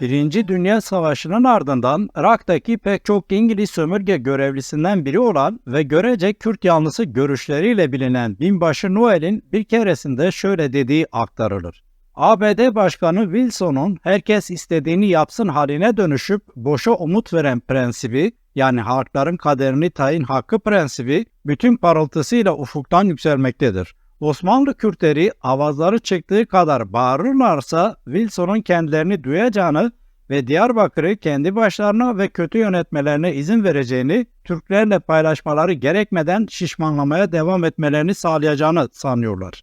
Birinci Dünya Savaşı'nın ardından Irak'taki pek çok İngiliz sömürge görevlisinden biri olan ve görece Kürt yanlısı görüşleriyle bilinen binbaşı Noel'in bir keresinde şöyle dediği aktarılır. ABD Başkanı Wilson'un herkes istediğini yapsın haline dönüşüp boşa umut veren prensibi yani halkların kaderini tayin hakkı prensibi bütün parıltısıyla ufuktan yükselmektedir. Osmanlı Kürtleri avazları çıktığı kadar bağırırlarsa Wilson'un kendilerini duyacağını ve Diyarbakır'ı kendi başlarına ve kötü yönetmelerine izin vereceğini, Türklerle paylaşmaları gerekmeden şişmanlamaya devam etmelerini sağlayacağını sanıyorlar.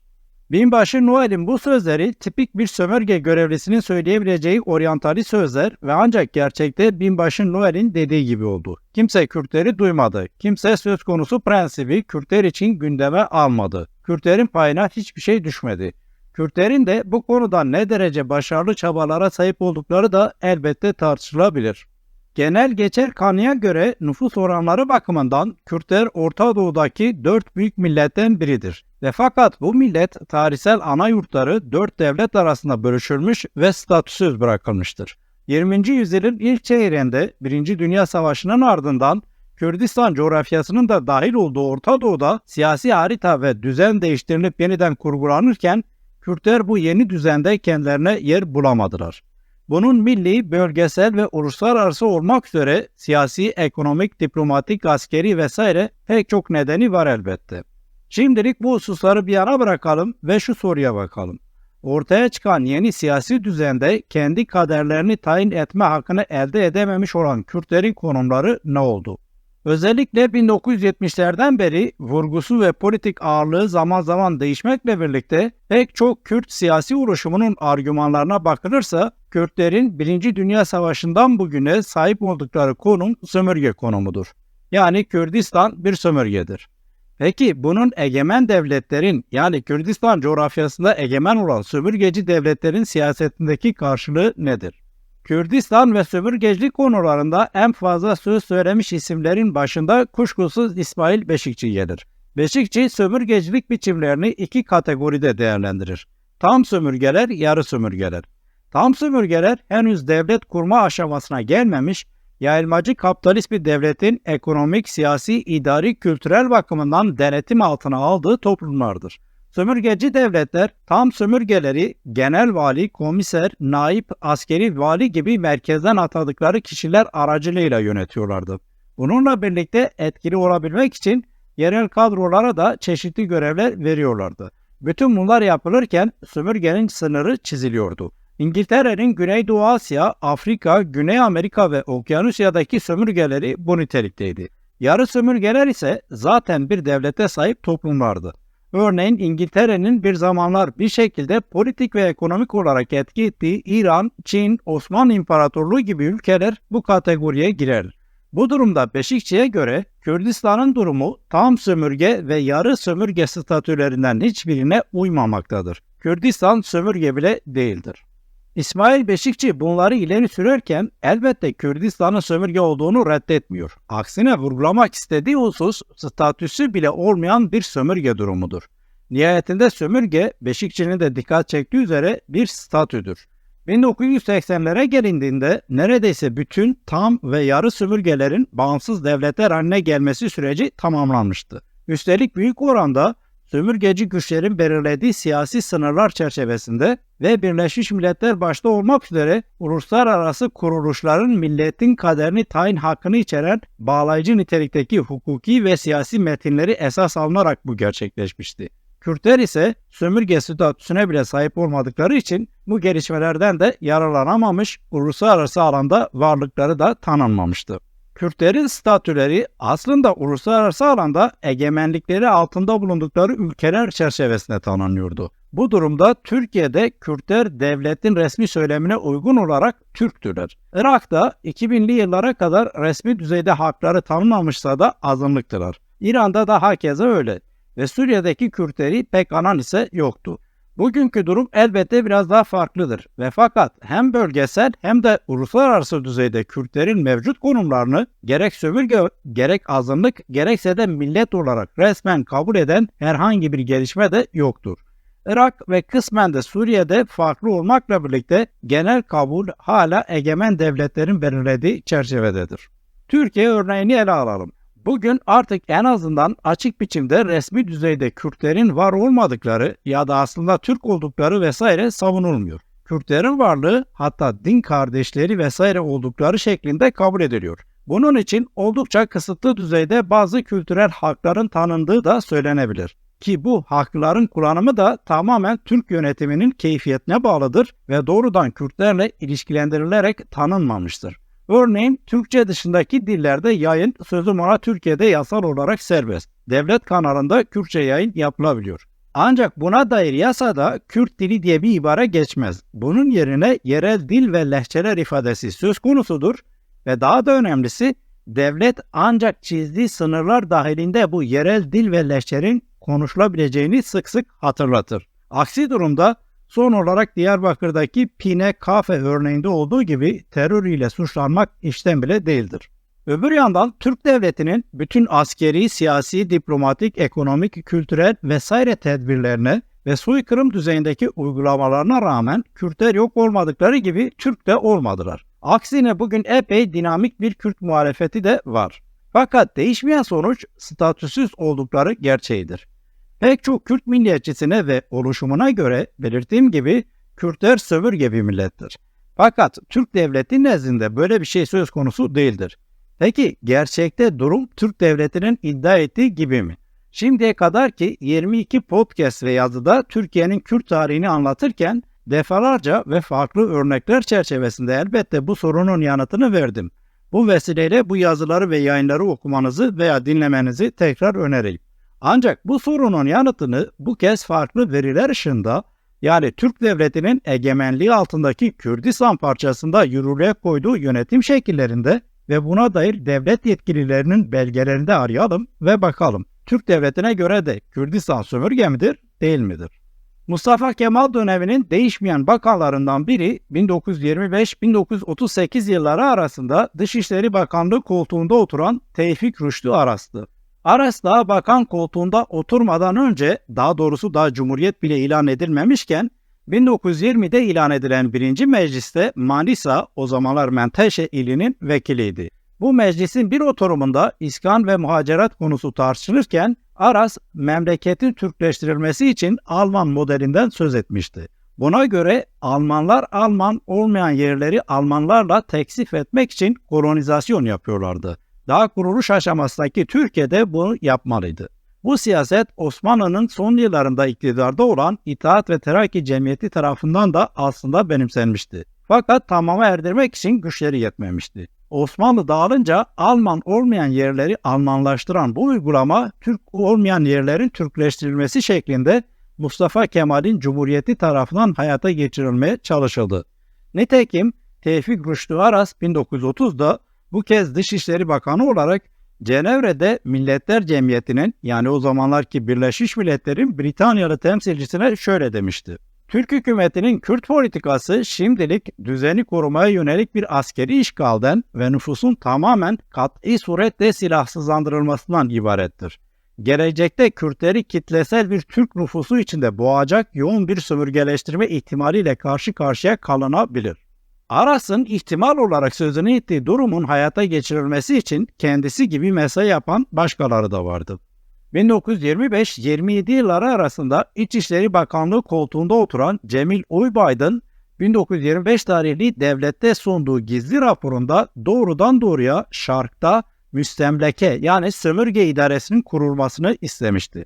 Binbaşı Noel'in bu sözleri tipik bir sömürge görevlisinin söyleyebileceği oryantali sözler ve ancak gerçekte Binbaşı Noel'in dediği gibi oldu. Kimse Kürtleri duymadı. Kimse söz konusu prensibi Kürtler için gündeme almadı. Kürtlerin payına hiçbir şey düşmedi. Kürtlerin de bu konuda ne derece başarılı çabalara sahip oldukları da elbette tartışılabilir. Genel geçer kanıya göre nüfus oranları bakımından Kürtler Orta Doğu'daki dört büyük milletten biridir. Ve fakat bu millet tarihsel ana yurtları dört devlet arasında bölüşülmüş ve statüsüz bırakılmıştır. 20. yüzyılın ilk çeyreğinde 1. Dünya Savaşı'nın ardından Kürdistan coğrafyasının da dahil olduğu Orta Doğu'da siyasi harita ve düzen değiştirilip yeniden kurgulanırken Kürtler bu yeni düzende kendilerine yer bulamadılar. Bunun milli, bölgesel ve uluslararası olmak üzere siyasi, ekonomik, diplomatik, askeri vesaire pek çok nedeni var elbette. Şimdilik bu hususları bir yana bırakalım ve şu soruya bakalım. Ortaya çıkan yeni siyasi düzende kendi kaderlerini tayin etme hakkını elde edememiş olan Kürtlerin konumları ne oldu? Özellikle 1970'lerden beri vurgusu ve politik ağırlığı zaman zaman değişmekle birlikte pek çok Kürt siyasi oluşumunun argümanlarına bakılırsa Kürtlerin 1. Dünya Savaşı'ndan bugüne sahip oldukları konum sömürge konumudur. Yani Kürdistan bir sömürgedir. Peki bunun egemen devletlerin yani Kürdistan coğrafyasında egemen olan sömürgeci devletlerin siyasetindeki karşılığı nedir? Kürdistan ve sömürgecilik konularında en fazla söz söylemiş isimlerin başında kuşkusuz İsmail Beşikçi gelir. Beşikçi sömürgecilik biçimlerini iki kategoride değerlendirir. Tam sömürgeler, yarı sömürgeler. Tam sömürgeler henüz devlet kurma aşamasına gelmemiş, yayılmacı kapitalist bir devletin ekonomik, siyasi, idari, kültürel bakımından denetim altına aldığı toplumlardır. Sömürgeci devletler tam sömürgeleri genel vali, komiser, naip, askeri vali gibi merkezden atadıkları kişiler aracılığıyla yönetiyorlardı. Bununla birlikte etkili olabilmek için yerel kadrolara da çeşitli görevler veriyorlardı. Bütün bunlar yapılırken sömürgenin sınırı çiziliyordu. İngiltere'nin Güneydoğu Asya, Afrika, Güney Amerika ve Okyanusya'daki sömürgeleri bu nitelikteydi. Yarı sömürgeler ise zaten bir devlete sahip toplumlardı. Örneğin İngiltere'nin bir zamanlar bir şekilde politik ve ekonomik olarak etki ettiği İran, Çin, Osmanlı İmparatorluğu gibi ülkeler bu kategoriye girer. Bu durumda Beşikçi'ye göre Kürdistan'ın durumu tam sömürge ve yarı sömürge statülerinden hiçbirine uymamaktadır. Kürdistan sömürge bile değildir. İsmail Beşikçi bunları ileri sürerken elbette Kürdistan'ın sömürge olduğunu reddetmiyor. Aksine vurgulamak istediği husus statüsü bile olmayan bir sömürge durumudur. Nihayetinde sömürge Beşikçi'nin de dikkat çektiği üzere bir statüdür. 1980'lere gelindiğinde neredeyse bütün tam ve yarı sömürgelerin bağımsız devletler haline gelmesi süreci tamamlanmıştı. Üstelik büyük oranda sömürgeci güçlerin belirlediği siyasi sınırlar çerçevesinde ve Birleşmiş Milletler başta olmak üzere uluslararası kuruluşların milletin kaderini tayin hakkını içeren bağlayıcı nitelikteki hukuki ve siyasi metinleri esas alınarak bu gerçekleşmişti. Kürtler ise sömürge statüsüne bile sahip olmadıkları için bu gelişmelerden de yararlanamamış, uluslararası alanda varlıkları da tanınmamıştı. Kürtlerin statüleri aslında uluslararası alanda egemenlikleri altında bulundukları ülkeler çerçevesinde tanınıyordu. Bu durumda Türkiye'de Kürtler devletin resmi söylemine uygun olarak Türktürler. Irak'ta 2000'li yıllara kadar resmi düzeyde hakları tanınmamışsa da azınlıktılar. İran'da da hakeza öyle ve Suriye'deki Kürtleri pek anan ise yoktu. Bugünkü durum elbette biraz daha farklıdır ve fakat hem bölgesel hem de uluslararası düzeyde Kürtlerin mevcut konumlarını gerek sömürge gerek azınlık gerekse de millet olarak resmen kabul eden herhangi bir gelişme de yoktur. Irak ve kısmen de Suriye'de farklı olmakla birlikte genel kabul hala egemen devletlerin belirlediği çerçevededir. Türkiye örneğini ele alalım. Bugün artık en azından açık biçimde resmi düzeyde Kürtlerin var olmadıkları ya da aslında Türk oldukları vesaire savunulmuyor. Kürtlerin varlığı hatta din kardeşleri vesaire oldukları şeklinde kabul ediliyor. Bunun için oldukça kısıtlı düzeyde bazı kültürel hakların tanındığı da söylenebilir. Ki bu hakların kullanımı da tamamen Türk yönetiminin keyfiyetine bağlıdır ve doğrudan Kürtlerle ilişkilendirilerek tanınmamıştır. Örneğin Türkçe dışındaki dillerde yayın sözüm ona Türkiye'de yasal olarak serbest. Devlet kanalında Kürtçe yayın yapılabiliyor. Ancak buna dair yasada Kürt dili diye bir ibare geçmez. Bunun yerine yerel dil ve lehçeler ifadesi söz konusudur ve daha da önemlisi devlet ancak çizdiği sınırlar dahilinde bu yerel dil ve lehçelerin konuşulabileceğini sık sık hatırlatır. Aksi durumda son olarak Diyarbakır'daki Pine Kafe örneğinde olduğu gibi terör ile suçlanmak işten bile değildir. Öbür yandan Türk devletinin bütün askeri, siyasi, diplomatik, ekonomik, kültürel vesaire tedbirlerine ve soykırım düzeyindeki uygulamalarına rağmen Kürtler yok olmadıkları gibi Türk de olmadılar. Aksine bugün epey dinamik bir Kürt muhalefeti de var. Fakat değişmeyen sonuç statüsüz oldukları gerçeğidir. Pek çok Kürt milliyetçisine ve oluşumuna göre belirttiğim gibi Kürtler sömürge bir millettir. Fakat Türk devleti nezdinde böyle bir şey söz konusu değildir. Peki gerçekte durum Türk devletinin iddia ettiği gibi mi? Şimdiye kadar ki 22 podcast ve yazıda Türkiye'nin Kürt tarihini anlatırken defalarca ve farklı örnekler çerçevesinde elbette bu sorunun yanıtını verdim. Bu vesileyle bu yazıları ve yayınları okumanızı veya dinlemenizi tekrar önereyim. Ancak bu sorunun yanıtını bu kez farklı veriler ışığında yani Türk devletinin egemenliği altındaki Kürdistan parçasında yürürlüğe koyduğu yönetim şekillerinde ve buna dair devlet yetkililerinin belgelerinde arayalım ve bakalım. Türk devletine göre de Kürdistan sömürge midir, değil midir? Mustafa Kemal döneminin değişmeyen bakanlarından biri 1925-1938 yılları arasında Dışişleri Bakanlığı koltuğunda oturan Tevfik Rüştü Aras'tı. Aras daha bakan koltuğunda oturmadan önce, daha doğrusu daha Cumhuriyet bile ilan edilmemişken, 1920'de ilan edilen birinci mecliste Manisa, o zamanlar Menteşe ilinin vekiliydi. Bu meclisin bir oturumunda iskan ve muhacerat konusu tartışılırken Aras memleketin Türkleştirilmesi için Alman modelinden söz etmişti. Buna göre Almanlar Alman olmayan yerleri Almanlarla teksif etmek için kolonizasyon yapıyorlardı. Daha kuruluş aşamasındaki Türkiye'de bunu yapmalıydı. Bu siyaset Osmanlı'nın son yıllarında iktidarda olan İttihat ve Terakki Cemiyeti tarafından da aslında benimsenmişti. Fakat tamama erdirmek için güçleri yetmemişti. Osmanlı dağılınca Alman olmayan yerleri Almanlaştıran bu uygulama Türk olmayan yerlerin Türkleştirilmesi şeklinde Mustafa Kemal'in Cumhuriyeti tarafından hayata geçirilmeye çalışıldı. Nitekim Tevfik Rüştü Aras 1930'da bu kez Dışişleri Bakanı olarak Cenevre'de Milletler Cemiyeti'nin yani o zamanlarki Birleşmiş Milletler'in Britanyalı temsilcisine şöyle demişti. Türk hükümetinin Kürt politikası şimdilik düzeni korumaya yönelik bir askeri işgalden ve nüfusun tamamen kat'i surette silahsızlandırılmasından ibarettir. Gelecekte Kürtleri kitlesel bir Türk nüfusu içinde boğacak yoğun bir sömürgeleştirme ihtimaliyle karşı karşıya kalınabilir. Aras'ın ihtimal olarak sözünü ettiği durumun hayata geçirilmesi için kendisi gibi mesai yapan başkaları da vardı. 1925-27 yılları arasında İçişleri Bakanlığı koltuğunda oturan Cemil Uybaydın, 1925 tarihli devlette sunduğu gizli raporunda doğrudan doğruya Şark'ta müstemleke yani sömürge idaresinin kurulmasını istemişti.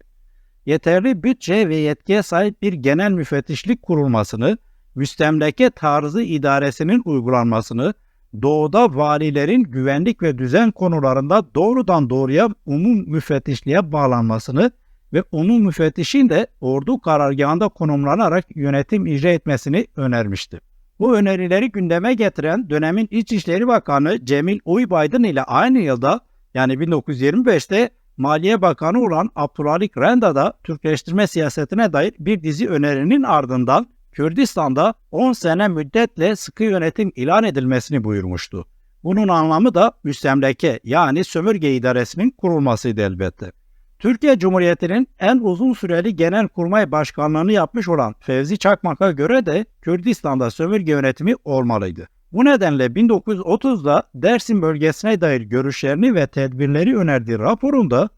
Yeterli bütçe ve yetkiye sahip bir genel müfettişlik kurulmasını, müstemleke tarzı idaresinin uygulanmasını, doğuda valilerin güvenlik ve düzen konularında doğrudan doğruya umum müfettişliğe bağlanmasını ve umum müfettişin de ordu karargahında konumlanarak yönetim icra etmesini önermişti. Bu önerileri gündeme getiren dönemin İçişleri Bakanı Cemil Uybaydın ile aynı yılda yani 1925'te Maliye Bakanı olan Abdülhalik Renda da Türkleştirme siyasetine dair bir dizi önerinin ardından Kürdistan'da 10 sene müddetle sıkı yönetim ilan edilmesini buyurmuştu. Bunun anlamı da müstemleke yani sömürge idaresinin kurulmasıydı elbette. Türkiye Cumhuriyeti'nin en uzun süreli genelkurmay başkanlığını yapmış olan Fevzi Çakmak'a göre de Kürdistan'da sömürge yönetimi olmalıydı. Bu nedenle 1930'da Dersim bölgesine dair görüşlerini ve tedbirleri önerdiği raporunda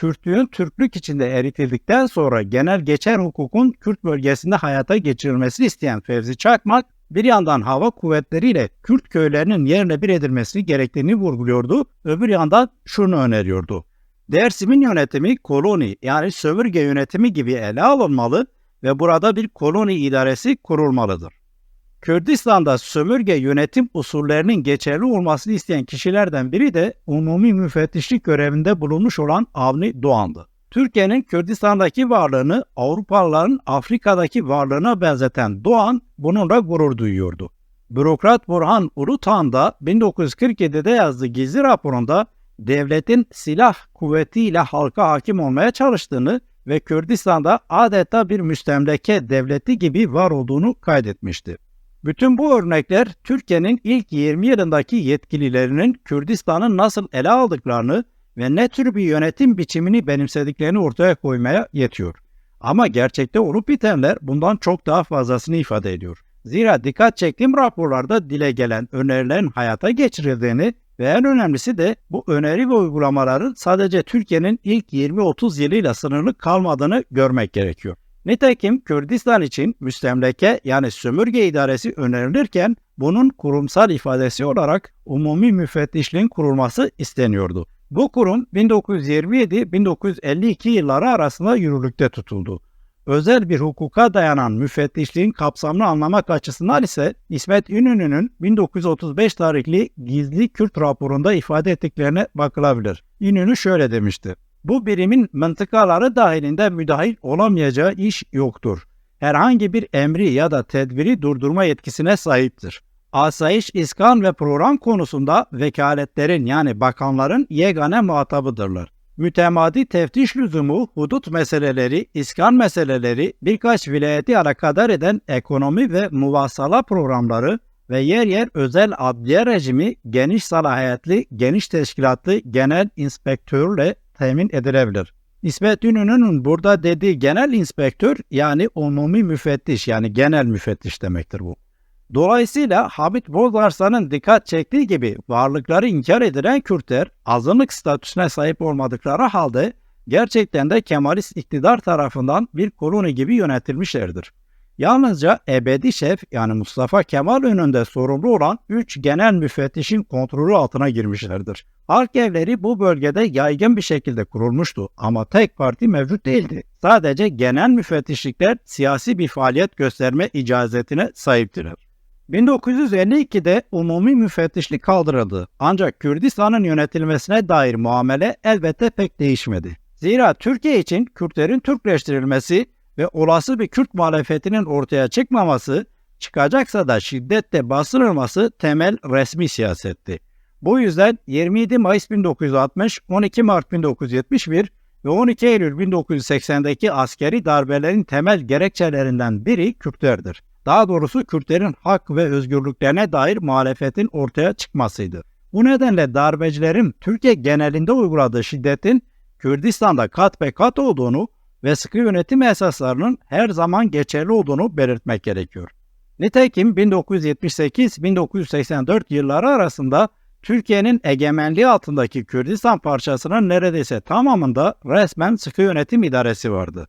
Kürtlüğün Türklük içinde eritildikten sonra genel geçer hukukun Kürt bölgesinde hayata geçirilmesini isteyen Fevzi Çakmak, bir yandan hava kuvvetleriyle Kürt köylerinin yerle bir edilmesi gerektiğini vurguluyordu, öbür yandan şunu öneriyordu. Dersim'in yönetimi koloni yani sömürge yönetimi gibi ele alınmalı ve burada bir koloni idaresi kurulmalıdır. Kürdistan'da sömürge yönetim usullerinin geçerli olmasını isteyen kişilerden biri de umumi müfettişlik görevinde bulunmuş olan Avni Doğan'dı. Türkiye'nin Kürdistan'daki varlığını Avrupalıların Afrika'daki varlığına benzeten Doğan bununla gurur duyuyordu. Bürokrat Burhan Ulutan da 1947'de yazdığı gizli raporunda devletin silah kuvvetiyle halka hakim olmaya çalıştığını ve Kürdistan'da adeta bir müstemleke devleti gibi var olduğunu kaydetmişti. Bütün bu örnekler Türkiye'nin ilk 20 yılındaki yetkililerinin Kürdistan'ı nasıl ele aldıklarını ve ne tür bir yönetim biçimini benimsediklerini ortaya koymaya yetiyor. Ama gerçekte olup bitenler bundan çok daha fazlasını ifade ediyor. Zira dikkat çektiğim raporlarda dile gelen önerilerin hayata geçirildiğini ve en önemlisi de bu öneri ve uygulamaların sadece Türkiye'nin ilk 20-30 yılıyla sınırlı kalmadığını görmek gerekiyor. Nitekim Kürdistan için müstemleke yani sömürge idaresi önerilirken bunun kurumsal ifadesi olarak umumi müfettişliğin kurulması isteniyordu. Bu kurum 1927-1952 yılları arasında yürürlükte tutuldu. Özel bir hukuka dayanan müfettişliğin kapsamını anlamak açısından ise İsmet İnönü'nün 1935 tarihli gizli Kürt raporunda ifade ettiklerine bakılabilir. İnönü şöyle demişti. Bu birimin mıntıkaları dahilinde müdahil olamayacağı iş yoktur. Herhangi bir emri ya da tedbiri durdurma yetkisine sahiptir. Asayiş, iskan ve program konusunda vekaletlerin yani bakanların yegane muhatabıdırlar. Mütemadi teftiş lüzumu, hudut meseleleri, iskan meseleleri, birkaç vilayeti alakadar eden ekonomi ve muvasala programları ve yer yer özel adliye rejimi geniş salahiyetli, geniş teşkilatlı genel inspektörle temin edilebilir. İsmet İnönü'nün burada dediği genel inspektör yani umumi müfettiş yani genel müfettiş demektir bu. Dolayısıyla Habit Bozarslan'ın dikkat çektiği gibi varlıkları inkar edilen Kürtler azınlık statüsüne sahip olmadıkları halde gerçekten de Kemalist iktidar tarafından bir koloni gibi yönetilmişlerdir. Yalnızca ebedi şef yani Mustafa Kemal önünde sorumlu olan 3 genel müfettişin kontrolü altına girmişlerdir. Halk evleri bu bölgede yaygın bir şekilde kurulmuştu ama tek parti mevcut değildi. Sadece genel müfettişlikler siyasi bir faaliyet gösterme icazetine sahiptiler. 1952'de umumi müfettişlik kaldırıldı ancak Kürdistan'ın yönetilmesine dair muamele elbette pek değişmedi. Zira Türkiye için Kürtlerin Türkleştirilmesi ve olası bir Kürt muhalefetinin ortaya çıkmaması, çıkacaksa da şiddetle bastırılması temel resmi siyasetti. Bu yüzden 27 Mayıs 1960, 12 Mart 1971 ve 12 Eylül 1980'deki askeri darbelerin temel gerekçelerinden biri Kürtlerdir. Daha doğrusu Kürtlerin hak ve özgürlüklerine dair muhalefetin ortaya çıkmasıydı. Bu nedenle darbecilerin Türkiye genelinde uyguladığı şiddetin Kürdistan'da kat be kat olduğunu ve sıkı yönetim esaslarının her zaman geçerli olduğunu belirtmek gerekiyor. Nitekim 1978-1984 yılları arasında Türkiye'nin egemenliği altındaki Kürdistan parçasının neredeyse tamamında resmen sıkı yönetim idaresi vardı.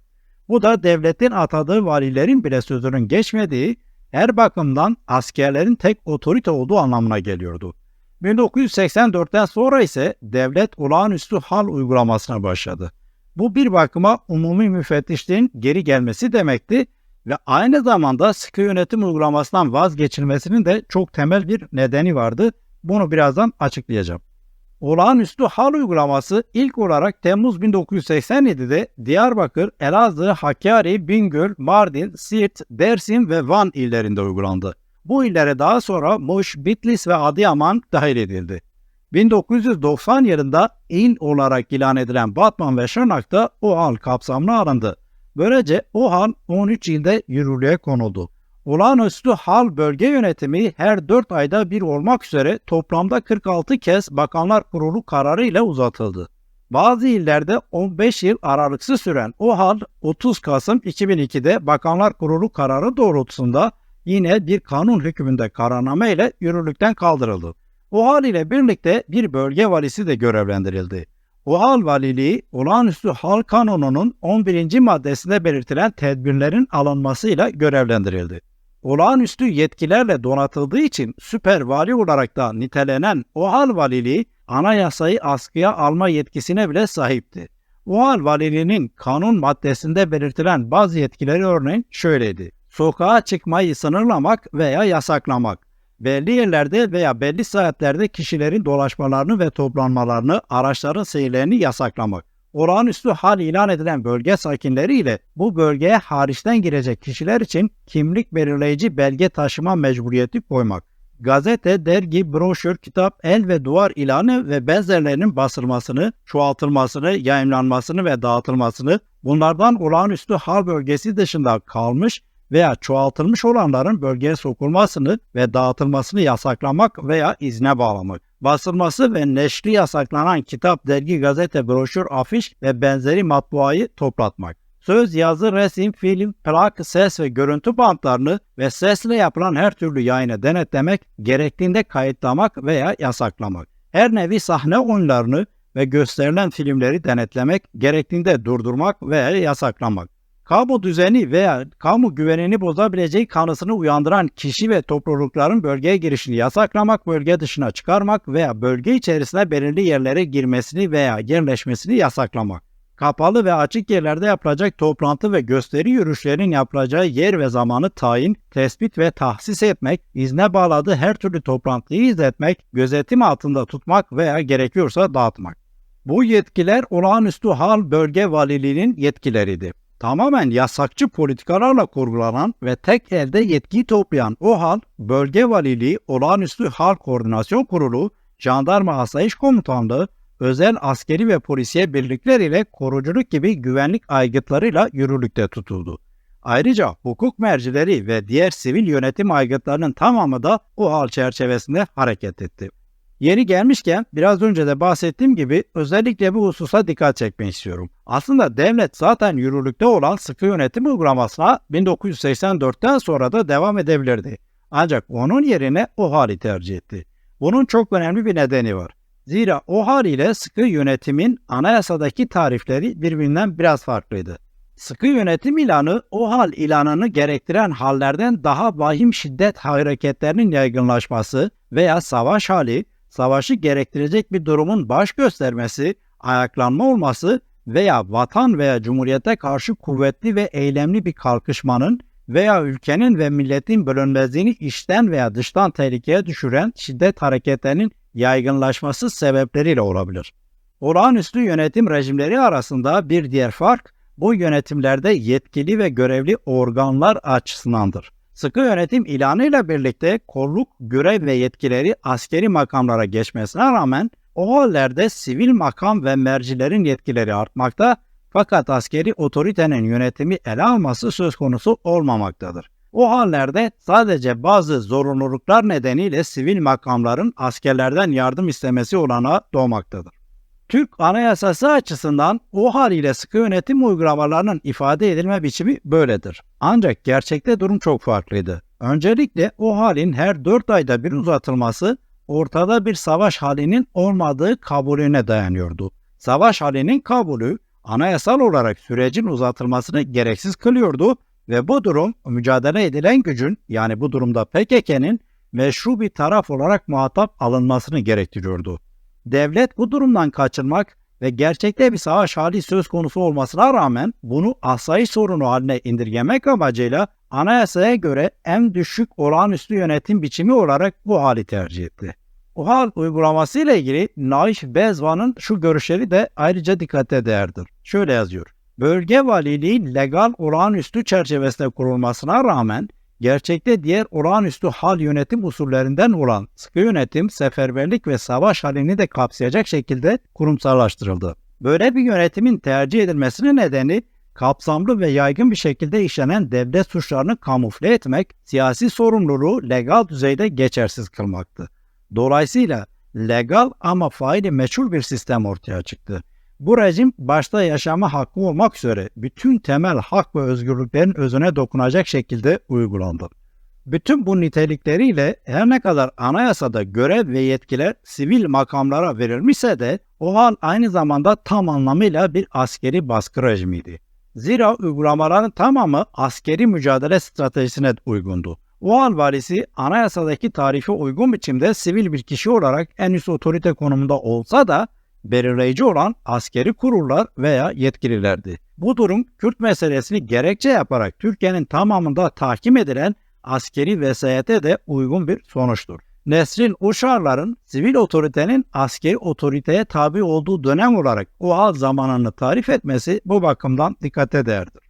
Bu da devletin atadığı valilerin bile sözünün geçmediği, her bakımdan askerlerin tek otorite olduğu anlamına geliyordu. 1984'ten sonra ise devlet olağanüstü hal uygulamasına başladı. Bu bir bakıma umumi müfettişliğin geri gelmesi demekti ve aynı zamanda sıkı yönetim uygulamasından vazgeçilmesinin de çok temel bir nedeni vardı. Bunu birazdan açıklayacağım. Olağanüstü hal uygulaması ilk olarak Temmuz 1987'de Diyarbakır, Elazığ, Hakkari, Bingöl, Mardin, Siirt, Dersim ve Van illerinde uygulandı. Bu illere daha sonra Muş, Bitlis ve Adıyaman dahil edildi. 1990 yılında il olarak ilan edilen Batman ve Şırnak'ta o hal kapsamına alındı. Böylece o hal 13 ilde yürürlüğe konuldu. Olağanüstü hal bölge yönetimi her 4 ayda bir olmak üzere toplamda 46 kez Bakanlar Kurulu kararı ile uzatıldı. Bazı illerde 15 yıl aralıksız süren o hal 30 Kasım 2002'de Bakanlar Kurulu kararı doğrultusunda yine bir kanun hükmünde kararname ile yürürlükten kaldırıldı. O hal ile birlikte bir bölge valisi de görevlendirildi. O hal valiliği olağanüstü hal kanununun 11. maddesinde belirtilen tedbirlerin alınmasıyla görevlendirildi. Olağanüstü yetkilerle donatıldığı için süper vali olarak da nitelenen o hal valiliği anayasayı askıya alma yetkisine bile sahipti. O hal valiliğinin kanun maddesinde belirtilen bazı yetkileri örneğin şöyleydi. Sokağa çıkmayı sınırlamak veya yasaklamak, belli yerlerde veya belli saatlerde kişilerin dolaşmalarını ve toplanmalarını, araçların seyirlerini yasaklamak. Olağanüstü hal ilan edilen bölge sakinleri ile bu bölgeye hariçten girecek kişiler için kimlik belirleyici belge taşıma mecburiyeti koymak. Gazete, dergi, broşür, kitap, el ve duvar ilanı ve benzerlerinin basılmasını, çoğaltılmasını, yayınlanmasını ve dağıtılmasını, bunlardan olağanüstü hal bölgesi dışında kalmış veya çoğaltılmış olanların bölgeye sokulmasını ve dağıtılmasını yasaklamak veya izne bağlamak. Basılması ve neşri yasaklanan kitap, dergi, gazete, broşür, afiş ve benzeri matbuayı toplatmak. Söz, yazı, resim, film, plak, ses ve görüntü bantlarını ve sesle yapılan her türlü yayını denetlemek, gerektiğinde kayıtlamak veya yasaklamak. Her nevi sahne oyunlarını ve gösterilen filmleri denetlemek, gerektiğinde durdurmak veya yasaklamak kamu düzeni veya kamu güvenini bozabileceği kanısını uyandıran kişi ve toplulukların bölgeye girişini yasaklamak, bölge dışına çıkarmak veya bölge içerisine belirli yerlere girmesini veya yerleşmesini yasaklamak. Kapalı ve açık yerlerde yapılacak toplantı ve gösteri yürüyüşlerinin yapılacağı yer ve zamanı tayin, tespit ve tahsis etmek, izne bağladığı her türlü toplantıyı izletmek, gözetim altında tutmak veya gerekiyorsa dağıtmak. Bu yetkiler olağanüstü hal bölge valiliğinin yetkileridir tamamen yasakçı politikalarla kurgulanan ve tek elde yetki toplayan o hal, bölge valiliği, olağanüstü hal koordinasyon kurulu, jandarma asayiş komutanlığı, özel askeri ve polisiye birlikler ile koruculuk gibi güvenlik aygıtlarıyla yürürlükte tutuldu. Ayrıca hukuk mercileri ve diğer sivil yönetim aygıtlarının tamamı da o hal çerçevesinde hareket etti. Yeri gelmişken biraz önce de bahsettiğim gibi özellikle bu hususa dikkat çekmek istiyorum. Aslında devlet zaten yürürlükte olan sıkı yönetim uygulamasına 1984'ten sonra da devam edebilirdi. Ancak onun yerine o hali tercih etti. Bunun çok önemli bir nedeni var. Zira o hal ile sıkı yönetimin anayasadaki tarifleri birbirinden biraz farklıydı. Sıkı yönetim ilanı o hal ilanını gerektiren hallerden daha vahim şiddet hareketlerinin yaygınlaşması veya savaş hali savaşı gerektirecek bir durumun baş göstermesi, ayaklanma olması veya vatan veya cumhuriyete karşı kuvvetli ve eylemli bir kalkışmanın veya ülkenin ve milletin bölünmezliğini içten veya dıştan tehlikeye düşüren şiddet hareketlerinin yaygınlaşması sebepleriyle olabilir. Olağanüstü yönetim rejimleri arasında bir diğer fark bu yönetimlerde yetkili ve görevli organlar açısındandır. Sıkı yönetim ilanıyla birlikte kolluk görev ve yetkileri askeri makamlara geçmesine rağmen o hallerde sivil makam ve mercilerin yetkileri artmakta fakat askeri otoritenin yönetimi ele alması söz konusu olmamaktadır. O hallerde sadece bazı zorunluluklar nedeniyle sivil makamların askerlerden yardım istemesi olana doğmaktadır. Türk Anayasası açısından o haliyle sıkı yönetim uygulamalarının ifade edilme biçimi böyledir. Ancak gerçekte durum çok farklıydı. Öncelikle o halin her 4 ayda bir uzatılması ortada bir savaş halinin olmadığı kabulüne dayanıyordu. Savaş halinin kabulü anayasal olarak sürecin uzatılmasını gereksiz kılıyordu ve bu durum mücadele edilen gücün yani bu durumda PKK'nin meşru bir taraf olarak muhatap alınmasını gerektiriyordu. Devlet bu durumdan kaçınmak ve gerçekte bir savaş hali söz konusu olmasına rağmen bunu asayiş sorunu haline indirgemek amacıyla anayasaya göre en düşük olağanüstü yönetim biçimi olarak bu hali tercih etti. O hal uygulaması ile ilgili Naif Bezvan'ın şu görüşleri de ayrıca dikkate değerdir. Şöyle yazıyor. Bölge valiliği legal olağanüstü çerçevesinde kurulmasına rağmen gerçekte diğer olağanüstü hal yönetim usullerinden olan sıkı yönetim, seferberlik ve savaş halini de kapsayacak şekilde kurumsallaştırıldı. Böyle bir yönetimin tercih edilmesinin nedeni kapsamlı ve yaygın bir şekilde işlenen devlet suçlarını kamufle etmek, siyasi sorumluluğu legal düzeyde geçersiz kılmaktı. Dolayısıyla legal ama faili meçhul bir sistem ortaya çıktı. Bu rejim başta yaşama hakkı olmak üzere bütün temel hak ve özgürlüklerin özüne dokunacak şekilde uygulandı. Bütün bu nitelikleriyle her ne kadar anayasada görev ve yetkiler sivil makamlara verilmişse de o hal aynı zamanda tam anlamıyla bir askeri baskı rejimiydi. Zira uygulamaların tamamı askeri mücadele stratejisine uygundu. O hal valisi anayasadaki tarife uygun biçimde sivil bir kişi olarak en üst otorite konumunda olsa da belirleyici olan askeri kurullar veya yetkililerdi. Bu durum Kürt meselesini gerekçe yaparak Türkiye'nin tamamında tahkim edilen askeri vesayete de uygun bir sonuçtur. Nesrin Uşarların sivil otoritenin askeri otoriteye tabi olduğu dönem olarak o hal zamanını tarif etmesi bu bakımdan dikkate değerdir.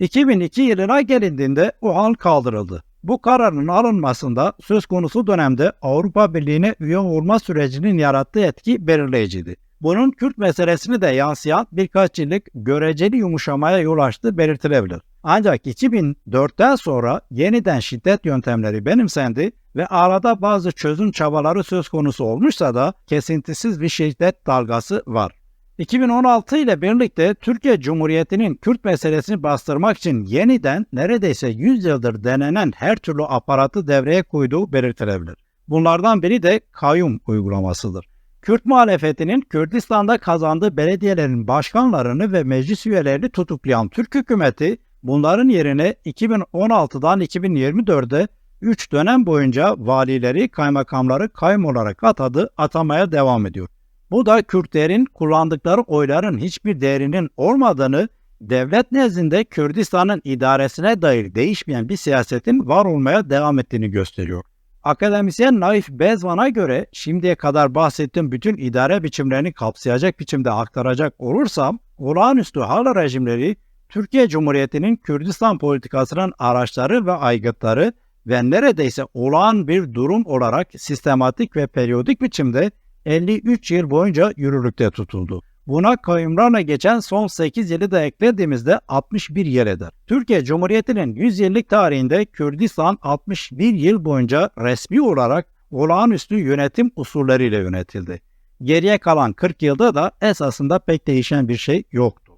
2002 yılına gelindiğinde o hal kaldırıldı. Bu kararın alınmasında söz konusu dönemde Avrupa Birliği'ne üye olma sürecinin yarattığı etki belirleyiciydi. Bunun Kürt meselesini de yansıyan birkaç yıllık göreceli yumuşamaya yol açtığı belirtilebilir. Ancak 2004'ten sonra yeniden şiddet yöntemleri benimsendi ve arada bazı çözüm çabaları söz konusu olmuşsa da kesintisiz bir şiddet dalgası var. 2016 ile birlikte Türkiye Cumhuriyeti'nin Kürt meselesini bastırmak için yeniden neredeyse 100 yıldır denenen her türlü aparatı devreye koyduğu belirtilebilir. Bunlardan biri de kayyum uygulamasıdır. Kürt muhalefetinin Kürdistan'da kazandığı belediyelerin başkanlarını ve meclis üyelerini tutuklayan Türk hükümeti bunların yerine 2016'dan 2024'de 3 dönem boyunca valileri, kaymakamları kayyum olarak atadı, atamaya devam ediyor. Bu da Kürtlerin kullandıkları oyların hiçbir değerinin olmadığını, devlet nezdinde Kürdistan'ın idaresine dair değişmeyen bir siyasetin var olmaya devam ettiğini gösteriyor. Akademisyen Naif Bezvan'a göre şimdiye kadar bahsettiğim bütün idare biçimlerini kapsayacak biçimde aktaracak olursam, olağanüstü hal rejimleri Türkiye Cumhuriyeti'nin Kürdistan politikasının araçları ve aygıtları ve neredeyse olağan bir durum olarak sistematik ve periyodik biçimde 53 yıl boyunca yürürlükte tutuldu. Buna kayyumlarla geçen son 8 yılı da eklediğimizde 61 yıl eder. Türkiye Cumhuriyeti'nin 100 yıllık tarihinde Kürdistan 61 yıl boyunca resmi olarak olağanüstü yönetim usulleriyle yönetildi. Geriye kalan 40 yılda da esasında pek değişen bir şey yoktu.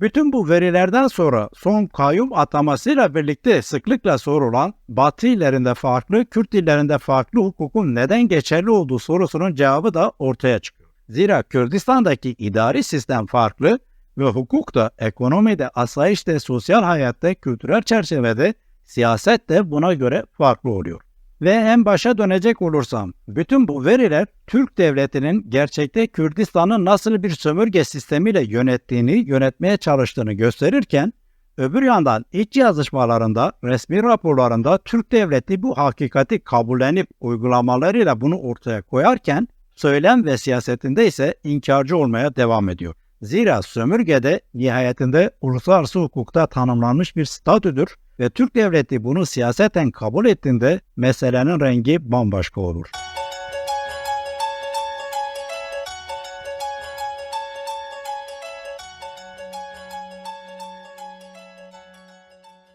Bütün bu verilerden sonra son kayyum atamasıyla birlikte sıklıkla sorulan Batı illerinde farklı, Kürt illerinde farklı hukukun neden geçerli olduğu sorusunun cevabı da ortaya çıkıyor. Zira Kürdistan'daki idari sistem farklı ve hukuk da ekonomide, asayişte, sosyal hayatta, kültürel çerçevede, siyaset de buna göre farklı oluyor. Ve en başa dönecek olursam, bütün bu veriler Türk devletinin gerçekte Kürdistan'ı nasıl bir sömürge sistemiyle yönettiğini, yönetmeye çalıştığını gösterirken, öbür yandan iç yazışmalarında, resmi raporlarında Türk devleti bu hakikati kabullenip uygulamalarıyla bunu ortaya koyarken, söylem ve siyasetinde ise inkarcı olmaya devam ediyor. Zira sömürgede nihayetinde uluslararası hukukta tanımlanmış bir statüdür ve Türk devleti bunu siyaseten kabul ettiğinde meselenin rengi bambaşka olur.